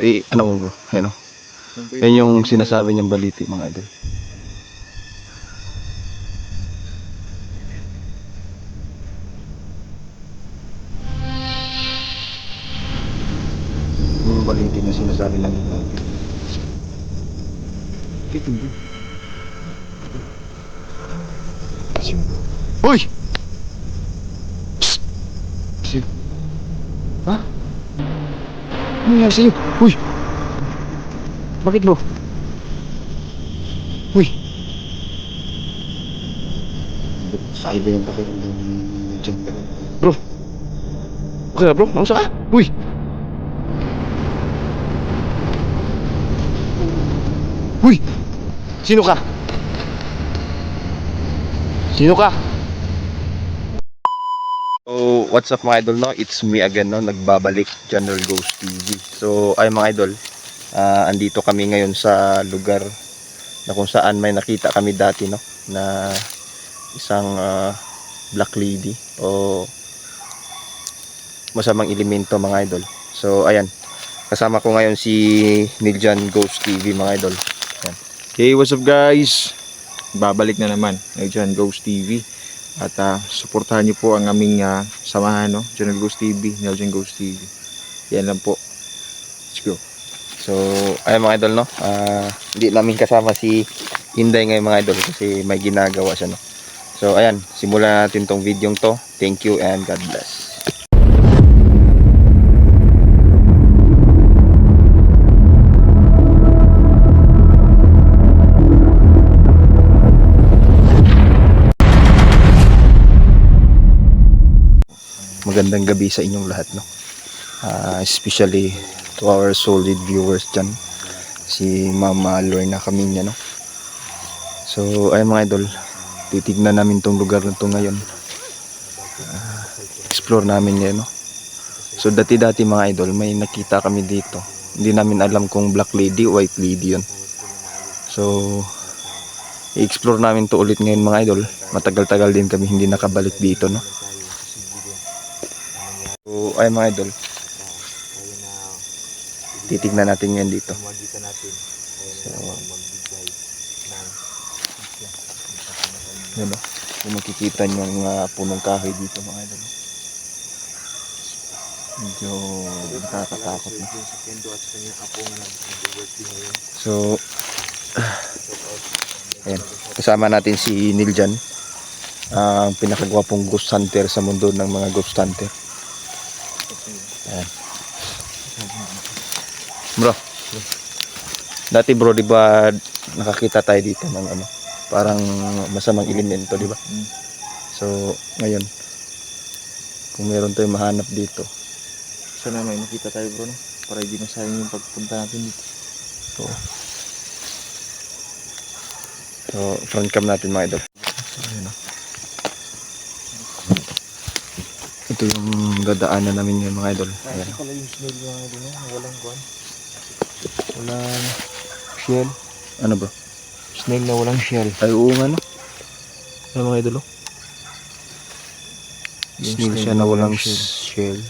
Eh, ano mo bro? Ano? Yan yung sinasabi niyang baliti mga idol. Yung baliti na sinasabi lang nila. Kito mo. Hoy! Psst! Ha? Ano nangyari sa'yo? Uy! Bakit bro? Uy! Saiba yung pakiramdam dyan. Bro! Okay ka bro? Nausa ka? Uy! Uy! Sino ka? Sino ka? So, what's up mga idol no? It's me again no, nagbabalik General Ghost TV. So, ay mga idol, ah, andito kami ngayon sa lugar na kung saan may nakita kami dati no, na isang ah, black lady o masamang elemento mga idol. So, ayan. Kasama ko ngayon si Niljan Ghost TV mga idol. Ayan. Okay, what's up guys? Babalik na naman John Ghost TV. At ah, suportahan niyo po ang aming ah, samahan, no? John Ghost TV, Nelson Ghost TV. Yan lang po. Let's go. So, ayun mga idol, no? Ah, hindi namin kasama si Inday ngayon mga idol kasi may ginagawa siya, no? So, ayan, simulan natin tong video to. Thank you and God bless. Magandang gabi sa inyong lahat, no? Ah, especially to our solid viewers dyan. Si Mama Lorna Kaminya no? So ayun mga idol titignan namin tong lugar na to ngayon. Ah, explore namin yan no? So dati dati mga idol may nakita kami dito. Hindi namin alam kung black lady o white lady yun. So i-explore namin to ulit ngayon mga idol. Matagal-tagal din kami hindi nakabalik dito no ayun mga idol titignan natin yan dito. So, yan o. Kung makikita nyo ang ah, punong kahoy dito mga idol. Medyo nakakatakot na. So, ayan. Kasama natin si Niljan. Ang pinakagwapong ghost hunter sa mundo ng mga ghost hunter. Ayan. Bro. Dati bro, di ba nakakita tayo dito ng ano, parang masamang elemento, di ba? Mm. So, ngayon, kung meron tayong mahanap dito, Sana may makita tayo bro, no? Para hindi masayang yung pagpunta natin dito. so, so front cam natin mga idol. So, ayun o. Ito yung dadaanan namin ngayon mga idol. Ayan. o. pala yung mga ano, walang kwan. Walang shell. Ano bro? Snail na walang shell. Ay, oo nga no. Ano mga idol o? Yung Snail siya na walang shell.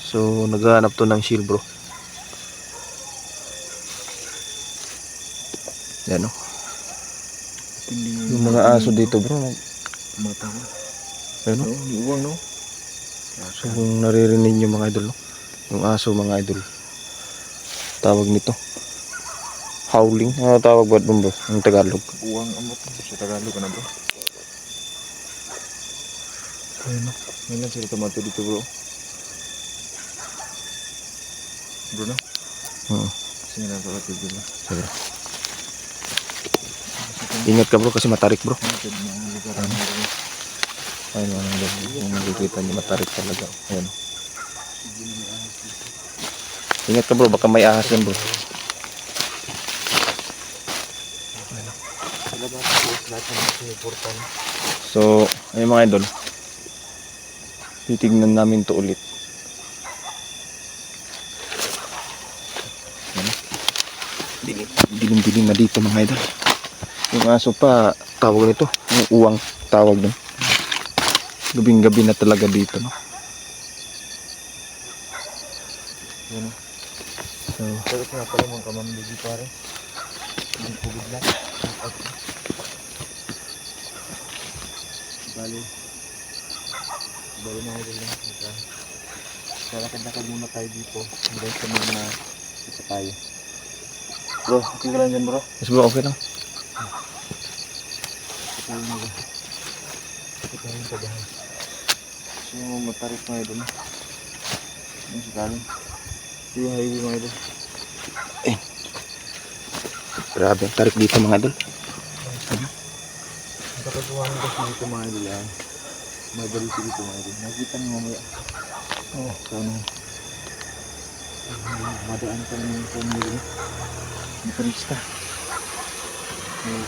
So, naghahanap to ng shell bro. Yan o. Yung mga aso dito bro. Mata ko. Ano? No, uwang no? So, kung naririnig nyo mga idol, no? yung aso mga idol, tawag nito, howling, ano tawag ba bro, ang Tagalog? Uwang amot. Sa Tagalog ano bro? Ayun, no? Ngayon lang sila tomato dito bro. Bro no? Oo. Kasi nga lang kapatid bro. Sige. Ingat ka bro kasi matarik bro. Lugar ano bro? Ayun mga idol, kung nakikita nyo matarik talaga. Ayun. Ingat ka bro, baka may ahas yan bro. So, ayun mga idol. Titignan namin to ulit. Ayan. Dilim, dilim-dilim na dito mga idol. Yung aso pa, tawag nito, yung uwang tawag dun. Gabing-gabi na talaga dito, no? Yan o. So, Pero kung pala mong kamamligi pare. Ang tubig lang. At, bali. Bali na ako lang. Ito. Lalakad-lakad muna tayo dito. Hanggang sa mga isa tayo. Bro, okay ka lang dyan bro. yes bro, okay lang. Tayo mga. Ito tayo sa bahay. So yung matarik mga idol. Yung sa kanin. Ito yung highway mga idol. Grabe ang tarik dito mga idol. Ang kapagawahan kasi dito mga idol yan. Madali ko dito mga idol. Nakita niyo mamaya. Oh, so ah, Madaan pa rin yung pamilya. Motorista. Oh,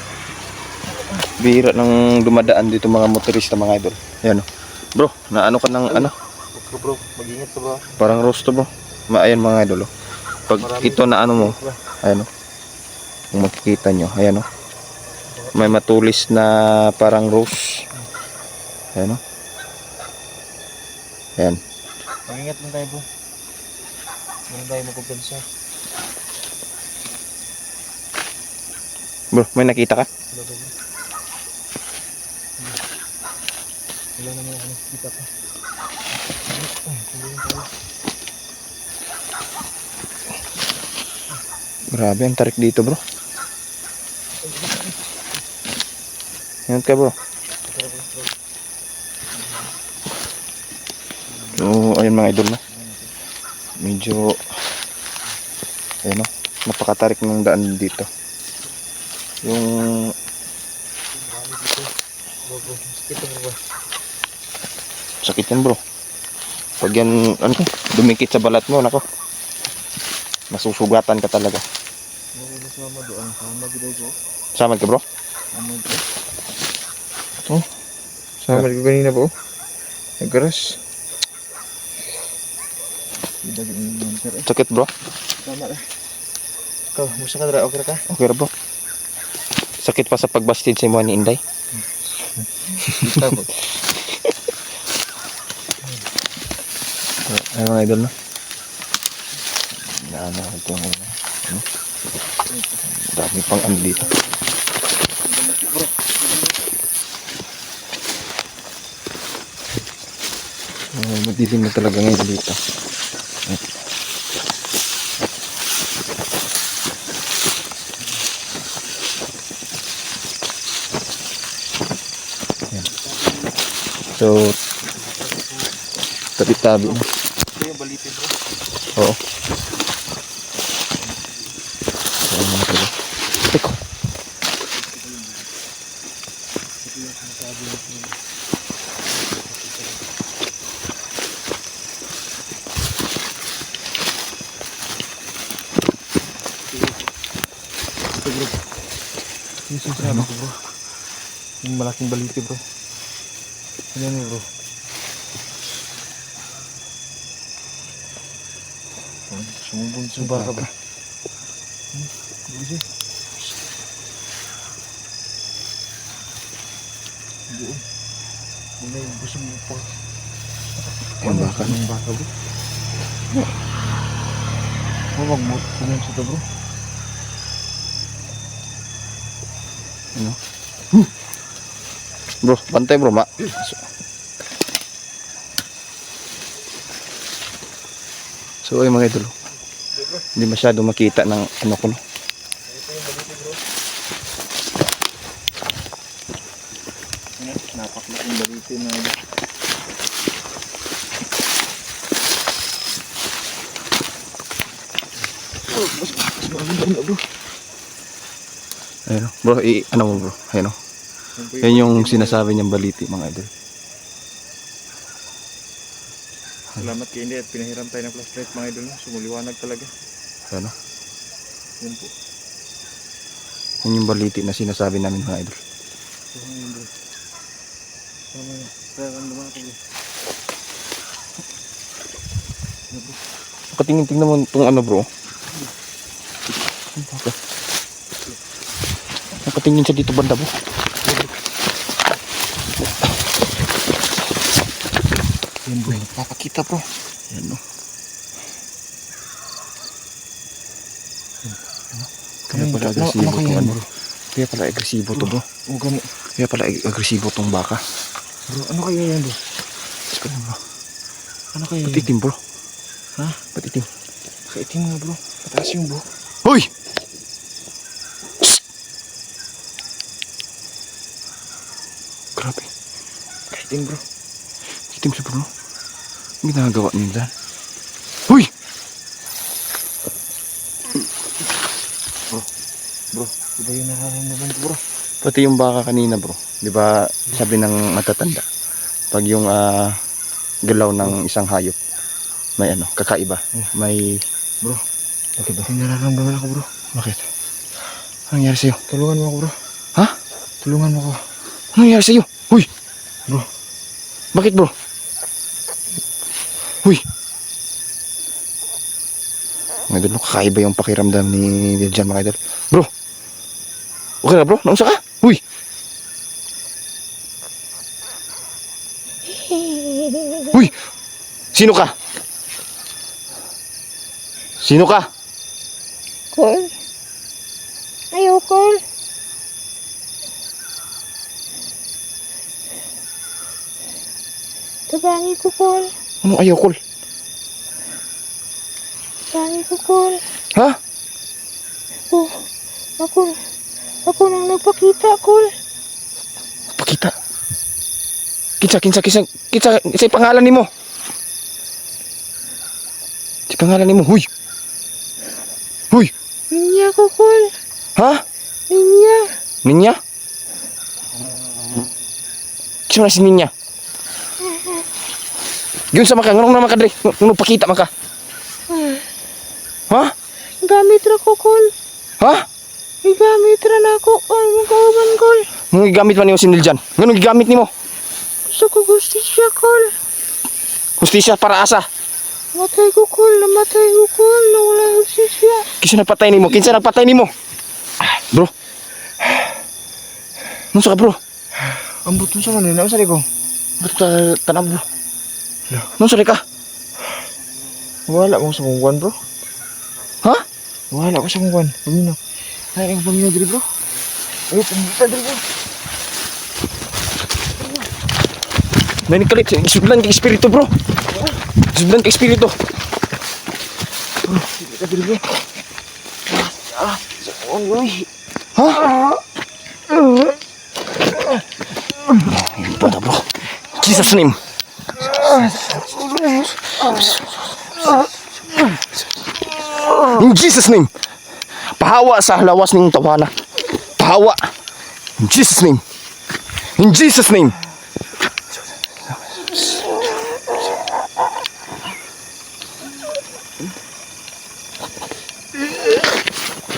Bihira nang dumadaan dito mga motorista mga idol. Ayan oh. Bro, naano ka ng ano? Huwag ka bro, mag-ingat ka ba? Parang rosto bro. Ma ayan mga idol oh. Pag Marami- ito na ano mo, ayan oh. Kung makikita nyo, ayan oh. May matulis na parang rose. Ayan oh. Ayan. Mag-ingat lang tayo bro. Meron tayo magkumpensa. Bro, may nakita ka? Wala bro? Wala naman ako nakikita pa. Tuloy tayo. Grabe ang tarik dito bro. Ayan ka bro. So, ayun mga idol na. Medyo ayun oh. Napakatarik ng daan dito. Yung dito. Bro. Sakit yan bro. Pag yan, ano, dumikit sa balat mo, nako. Masusugatan ka talaga. Sama doon? Sama ko. Sama ka bro? Sama ko. Oh. Sama ko kanina po. Nagkaras. Sakit bro? Tama na. Ikaw, musta ka dra? Okay ka? Okay bro. Sakit pa sa pagbastid sa mga ni Inday. Kita po. Ayun mga idol na. Naano ito yung ano. ano? Dami pang ano dito. Oh, madilim na talaga ngayon dito. Yan. So, tabi-tabi na. Yung baliti bro. Oo. Ayan mga tolo. Teko. Ito bro. Yung sinasabi ko bro. Yung malaking baliti bro. Yun bro? Sumubon Subar ka ba? Busi. Doon. Wala yung gusto mo pa. Yung baka. Yung baka bro. Oh, ko lang sa bro. Ano? Bro, bantay bro, ma. So, ay mga idol. Hindi masyado makita ng ano ko no. Napakalaking baliti na Oh, mas mas maganda na bro. Ayun, bro, i ano mo bro? Ayun. Yan yung sinasabi niyang baliti mga idol. Salamat kay Indy at pinahiram tayo ng flashlight mga idol. Sumuliwanag talaga. Oh. Yan po. Yan yung baliti na sinasabi namin mga idol. Ito nga yun bro. Tama na. Nararamdaman ako bro. Ano bro? Patingin-tingnan mo itong ano bro. Nakatingin siya dito banda bro. Yan bro. Napapakita bro. Yan oh. Kaya Ano pala? Ano- agresibo ano ano. bro? Kaya pala agresibo to bro. Oh, gani. Kaya pala ag- agresibo tong baka. Bro, ano kaya yan bro? Sige lang bro. Ano kaya Ba't itim bro? Ha? Ba't itim? Nga bro. Mataas yung buhok. Hoy! Grabe. Kaitim bro. Itim siya bro. Ang ginagawa niyo dyan. Hoy! Bro, iba yung nararamdaman ko bro. Pati yung baka kanina bro. Di ba sabi ng matatanda. Pag yung ah, galaw ng isang hayop. May ano, kakaiba. May... Bro. Bakit bro? May nararamdaman ako bro. Bakit? Anong nangyari sa'yo? Tulungan mo ako bro. Ha? Tulungan mo ako. Anong nangyari sa'yo? Hoy! Bro. Bakit bro? Hoy! Mga idol, kakaiba yung pakiramdam ni Diljan mga idol. Bro! Okay na bro? Nausa ka? Hoy! Hoy! Sino ka? Sino ka? Col. Ayaw, Col. Tabangi ko, Col. Anong ayaw, Kol? Tabangi ko, Col. Ha? Ako, ako, ako nang nagpakita, Col. Pakita. Kinsa, kinsa, kinsa, kinsa, kinsa yung pangalan nimo? Si pangalan nimo, huy. Huy, Ninya ko, Col. ha? Ninya. Ninya? Sino na si Ninya? Yun sa maka, nganong naman ka, Dre? Nganong pakita maka? Ha? gamit ra ko, Col. Ha? Igamit ra na ako. Ay, magkauban, Col. Nganong gigamit man nimo si Niljan? Nganong gigamit nimo? Gusto ko gusto siya, Col. Hustisya para asa? Matay ko, Col. Namatay ko, Col. Nawala ko siya. Kinsa napatay nimo? Kinsa napatay nimo? Ah, Bro. Nunsa ka, bro? Ambot mo sa kanila. Ang sali ko. Ba't ka tanab, bro? Nunsa ka? Wala ko sa kungkuan bro. Ha? Wala ko sa kungkuan. Pamino. Ay, ang pamino diri bro. Ay, pamino diri bro. May nikalit, isudlan ka espiritu bro. Isudlan ka espiritu. Diri diri bro. Ah, sa kungkuan. Ha? Yung pala bro. Jesus name. In Jesus name. Pahawa sa lawas ng tawana. Pahawa. In Jesus name. In Jesus name.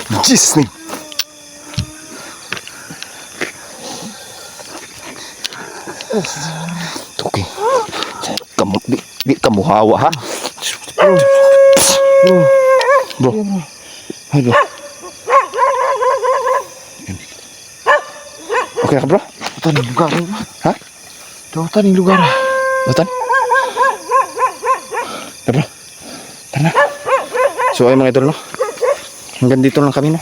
In Jesus name. Okay. Kamu, di, di kamu hawa ha? Bro. Ay, bro. Yan. Okay ka bro? Ito yung lugar bro. Ha? Ito yung lugar. Batan? Tara bro. Tara na. So ay mga idol no? Hanggang dito lang kami no?